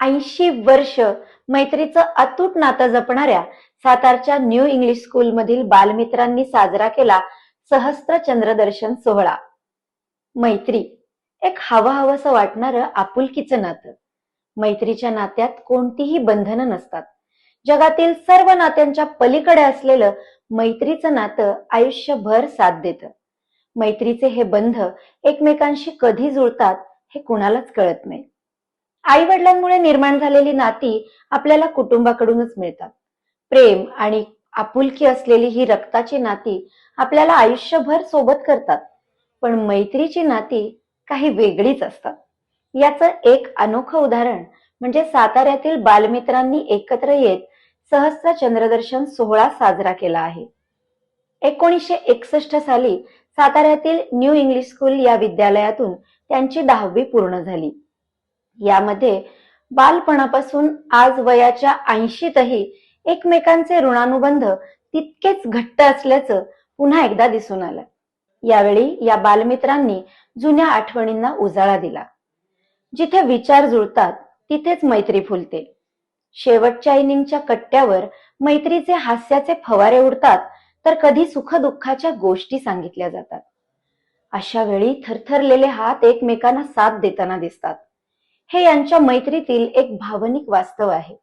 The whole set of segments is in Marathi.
ऐंशी वर्ष मैत्रीचं अतूट नातं जपणाऱ्या सातारच्या न्यू इंग्लिश स्कूल मधील बालमित्रांनी साजरा केला सहस्त्र चंद्रदर्शन सोहळा. मैत्री एक हवं हवंसं वाटणारं आपुलकीचं नातं. मैत्रीच्या नात्यात कोणतीही बंधनं नसतात. जगातील सर्व नात्यांच्या पलीकडे असलेलं मैत्रीचं नातं आयुष्यभर साथ देतं. मैत्रीचे हे बंध एकमेकांशी कधी जुळतात हे कुणालाच कळत नाही. आई वडिलांमुळे निर्माण झालेली नाती आपल्याला कुटुंबाकडूनच मिळतात. प्रेम आणि आपुलकी असलेली ही रक्ताची नाती आपल्याला आयुष्यभर सोबत करतात. पण मैत्रीची नाती काही वेगळीच असतात. याचं एक अनोखं उदाहरण म्हणजे साताऱ्यातील बालमित्रांनी एकत्र येत सहस्र चंद्रदर्शन सोहळा साजरा केला आहे. एकोणीसशे एकसष्ट साली साताऱ्यातील न्यू इंग्लिश स्कूल या विद्यालयातून त्यांची दहावी पूर्ण झाली. यामध्ये बालपणापासून आज वयाच्या ऐंशीतही एकमेकांचे ऋणानुबंध तितकेच घट्ट असल्याचं पुन्हा एकदा दिसून आलं. यावेळी या बालमित्रांनी जुन्या आठवणींना उजाळा दिला. जिथे विचार जुळतात तिथेच मैत्री फुलते. शेवटच्या इनिंगच्या कट्ट्यावर मैत्रीचे हास्याचे फवारे उडतात तर कधी सुखदुःखाच्या गोष्टी सांगितल्या जातात. अशा वेळी थरथरलेले हात एकमेकांना साथ देताना दिसतात. हे यांच्या मैत्रीतील एक भावनिक वास्तव आहे.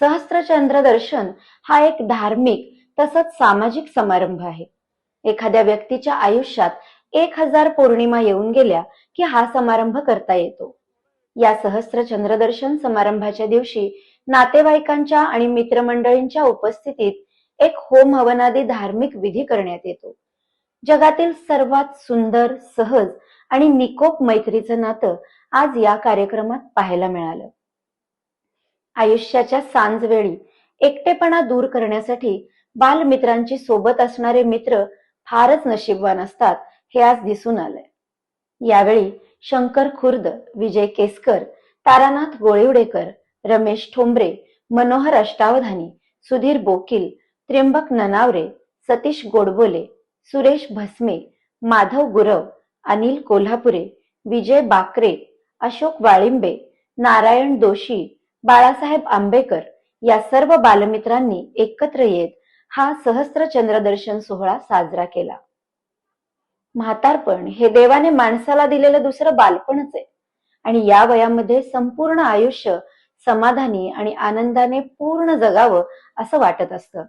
सहस्त्रचंद्र दर्शन हा एक धार्मिक तसंच सामाजिक समारंभ आहे. एखाद्या व्यक्तीच्या आयुष्यात एक हजार पौर्णिमा येऊन गेल्या की हा समारंभ करता येतो. या सहस्त्र चंद्रदर्शन समारंभाच्या दिवशी नातेवाईकांच्या आणि मित्रमंडळींच्या उपस्थितीत एक होम हवनादी धार्मिक विधी करण्यात येतो. जगातील सर्वात सुंदर सहज आणि निकोप मैत्रीचं नातं आज या कार्यक्रमात पाहायला मिळालं. आयुष्याच्या सांजवेळी एकटेपणा दूर करण्यासाठी बालमित्रांची सोबत असणारे मित्र फारच नशीबवान असतात हे आज दिसून आलंय. यावेळी शंकर खुर्द विजय केसकर तारानाथ गोळिवडेकर रमेश ठोंबरे मनोहर अष्टावधानी सुधीर बोकील त्र्यंबक ननावरे सतीश गोडबोले सुरेश भस्मे माधव गुरव अनिल कोल्हापुरे विजय बाकरे अशोक वाळिंबे नारायण दोशी बाळासाहेब आंबेकर या सर्व बालमित्रांनी एकत्र येत हा सहस्त्र चंद्रदर्शन सोहळा साजरा केला. म्हातारपण हे देवाने माणसाला दिलेलं दुसरं बालपणच आहे आणि या वयामध्ये संपूर्ण आयुष्य समाधानी आणि आनंदाने पूर्ण जगावं असं वाटत असतं.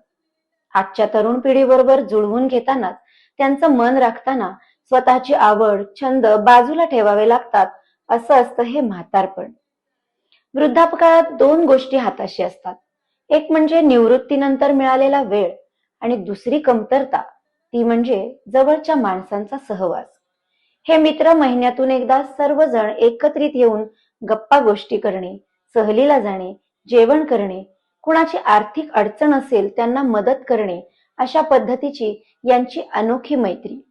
आजच्या तरुण पिढीबरोबर जुळवून घेतानाच त्यांचं मन राखताना स्वतःची आवड छंद बाजूला ठेवावे लागतात असं असतं हे म्हातारपण. वृद्धापकाळात दोन गोष्टी हाताशी असतात. एक म्हणजे निवृत्तीनंतर मिळालेला वेळ आणि दुसरी कमतरता ती म्हणजे जवळच्या माणसांचा सहवास. हे मित्र महिन्यातून एकदा सर्वजण एकत्रित येऊन गप्पा गोष्टी करणे सहलीला जाणे जेवण करणे कुणाची आर्थिक अडचण असेल त्यांना मदत करणे अशा पद्धतीची यांची अनोखी मैत्री.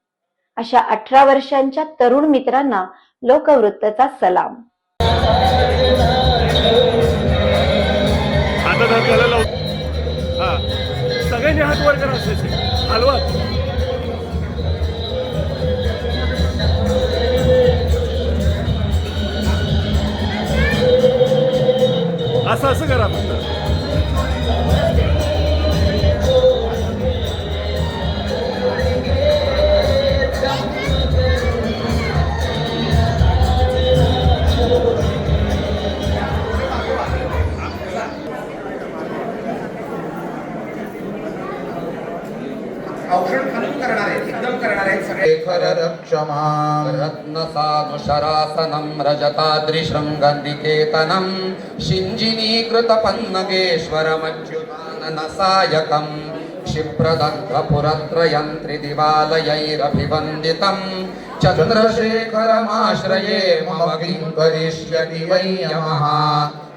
अशा अठरा वर्षांच्या तरुण मित्रांना लोकवृत्तचा सलाम. आता हात घालायला हा. सगळ्यांनी हात वर करा हलवा असं. असं करा औषध खनन करणार आहेत एकदम करणार आहेत सगळे. क्षिप्रदग्धपुरत्रयं चन्द्रशेखरमाश्रये मम किं करिष्यति वै यमः।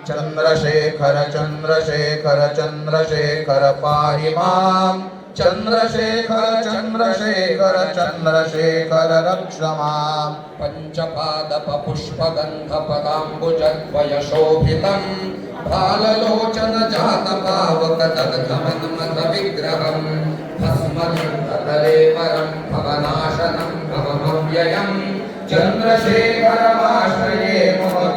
चन्द्रशेखर चन्द्रशेखर चन्द्रशेखर पाहि माम्। चन्द्रशेखर चन्द्रशेखर चन्द्रशेखर रक्ष माम्। पञ्चपादपपुष्पगन्धपदाम्बुजद्वयशोभितं भाललोचनजातपावकदग्धमन्मथविग्रहं भस्मलिङ्गतले परम् भवनाशनं भवमव्ययं चन्द्रशेखरमाश्रये मम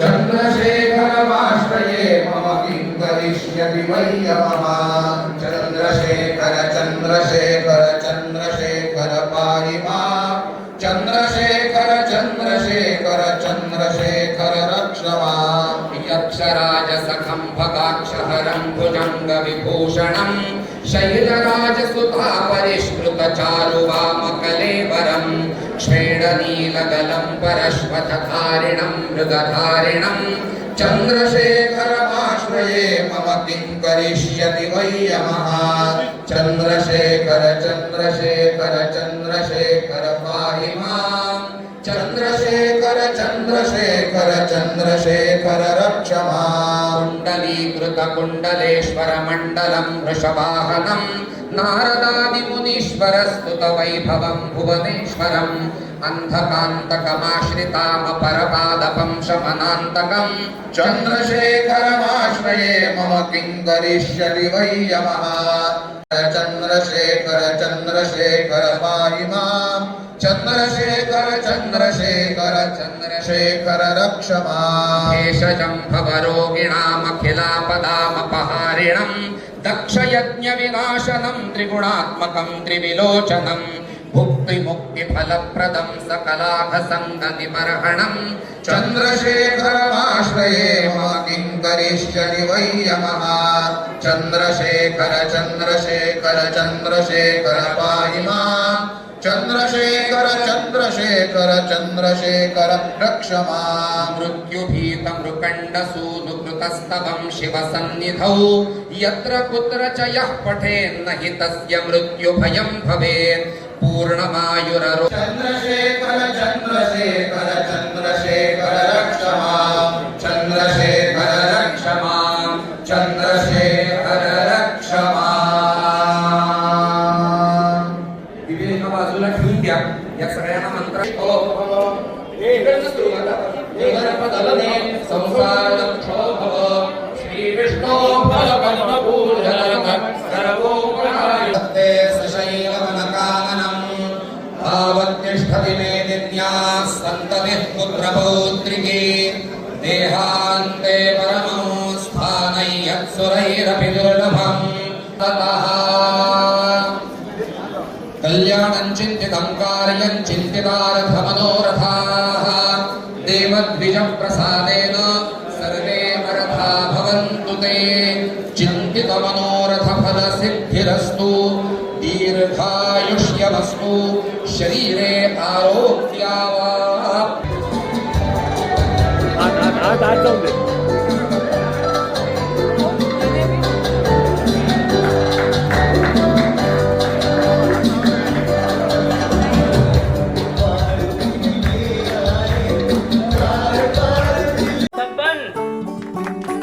चन्द्रशेखरमाश्रये मम किं करिष्यति वै चन्द्रशेखर चन्द्रशेखर चन्द्रशेखर पाहि मा चन्द्रशेखर चन्द्रशेखर चन्द्रशेखर रक्ष यक्षराजसखं भगाक्षहरं भुजङ्गविभूषणं शैलराजसुतापरिष्कृतचारुवामकलेवरं क्ष्मेडनीलगलं परश्वथधारिणं मृगधारिणं चन्द्रशेखरमाश्रये मम किं करिष्यति वै यमः? चन्द्रशेखर चन्द्रशेखर चन्द्रशेखर पाहि माम्। चन्द्रशेखर चन्द्रशेखर चन्द्रशेखर रक्ष माम्। कुण्डलीकृतकुण्डलेश्वरमण्डलं वृषवाहनं नारदादिमुनीश्वरस्तुतवैभवं भुवनेश्वरम् अन्धकान्तकमाश्रितामपरपादपं शमनान्तकम् चन्द्रशेखरमाश्रये मम किं करिष्यति वै यमः। चन्द्रशेखर चन्द्रशेखर पाहि माम्। चन्द्रशेखर चन्द्रशेखर चन्द्रशेखर रक्ष माम्। भेषजं भवरोगिणामखिलापदामपहारिणं दक्षयज्ञविनाशनं त्रिगुणात्मकं त्रिविलोचनं भुक्तिमुक्तिफलप्रदं सकलाघसङ्गतिमर्हणम् चन्द्रशेखरमाश्रये मम किं करिष्यति वै यमः चन्द्रशेखर चन्द्रशेखर चन्द्रशेखर पाहि माम् चन्द्रशेखर चन्द्रशेखर चन्द्रशेखर रक्ष माम् मृत्युभीतमृकण्डसूनुकृतस्तवं शिवसन्निधौ। यत्र कुत्र च यः पठेन्न हि तस्य मृत्युभयं भवेत्। पूर्णमायुररो। चन्द्रशेखर चन्द्रशेखर चन्द्रशेखर रक्ष माम् चन्द्रशेखर रक्ष माम् चन्द्रशेखर रक्ष माम् दिवे एका बाजूला ठेवून द्या या सगळ्यांना मंत्र संसार श्री विष्णू फल भावत्यष्ठति मे दिन्याः सन्ततिः पुत्रपौत्रिके देहान्ते परमो स्थानै यत्सुरैरपि दुर्लभम् ततः कल्याणं चिन्तितं कार्यं चिन्तितार्थमनोरथाः देवद्विजप्रसादेन आत आत आत आत जाऊन दे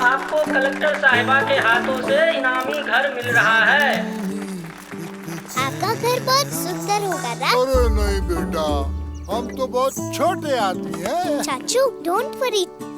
आपको कलेक्टर साहिबा के हाथों से इनामी घर मिल रहा है। आपका घर बहुत सुंदर होगा ना? अरे नहीं बेटा हम तो बहुत छोटे आदमी हैं। चाचू डोंट वरी